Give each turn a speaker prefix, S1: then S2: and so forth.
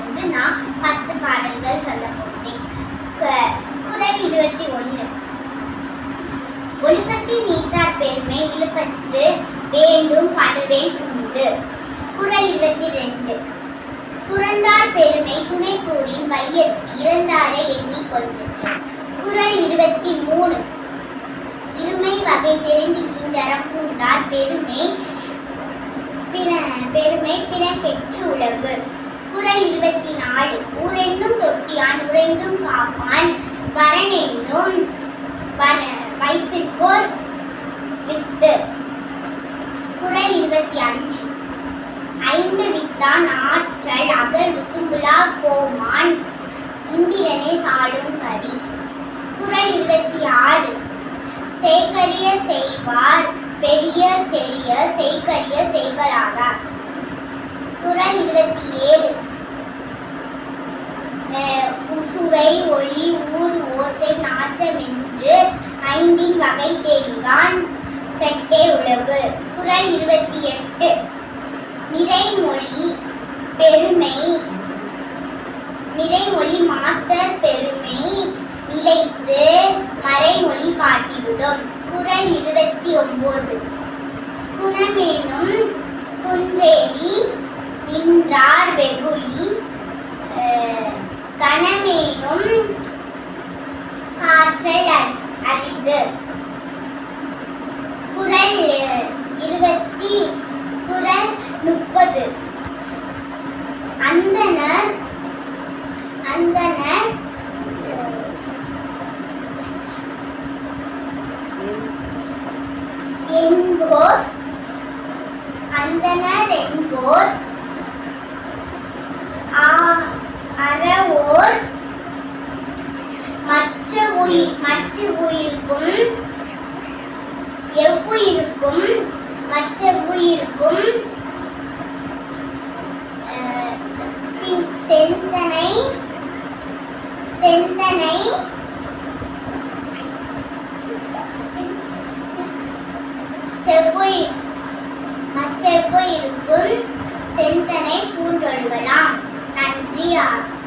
S1: இருந்து நான் பத்து பாடல்கள் சொல்ல போகிறேன் குரல் இருபத்தி ஒன்று. ஒழுக்கத்தை நீத்தார் பெருமை விழுப்பத்து வேண்டும் படுவேன் துண்டு. குரல் இருபத்தி ரெண்டு. துறந்தார் பெருமை துணை கூறின் வையத்து இறந்தாரை எண்ணி கொள்கின்ற குரல் இருபத்தி மூணு. இருமை வகை தெரிந்து ஈந்தரம் பூண்டார் பெருமை பிற பெருமை பிறக்கெற்று உலகு. திருக்குறள் இருபத்தி நாலு. ஊரென்னும் தொட்டியான் உறைந்தும் காப்பான். வரனென்னும் வைப்பிற்கோர் வித்து. குறள் இருபத்தி அஞ்சு. ஐந்து வித்தான் ஆற்றல் அகர் விசுகுலா கோமான். இந்திரனே சாலும் கதி குறள் இருபத்தி ஆறு. சேகரிய செய்வார் பெரிய செறிய செய்கரிய செய்களாகார் குறள் இருபத்தி சுவை ஒளி ஊர் ஓசை நாச்சம் என்று ஐந்தின் வகை தெரிவான் கட்டே உலகு குரல் இருபத்தி எட்டு. நிறைமொழி பெருமை. நிறைமொழி மாத்தர் பெருமை நிலைத்து மறைமொழி காட்டிவிடும். குரல் இருபத்தி ஒன்பது குணமேனும் குன்றேடி நின்றார் வெகுளி கனமேனும் கணமேனும் காற்றல் அ- அரிது. குறள் இருபத்தி குரல் முப்பது. அந்தனர் அந்தனர். என்போர் அந்தனர் என்போர். மற்ற உயிருக்கும் எவ்வுயிருக்கும் மற்ற உயிருக்கும் அஹ், செ- சி- செந்தனை செந்தனை செவ்வாய் செந்தனை பூன்றொழுகலாம். நன்றி ஆகும்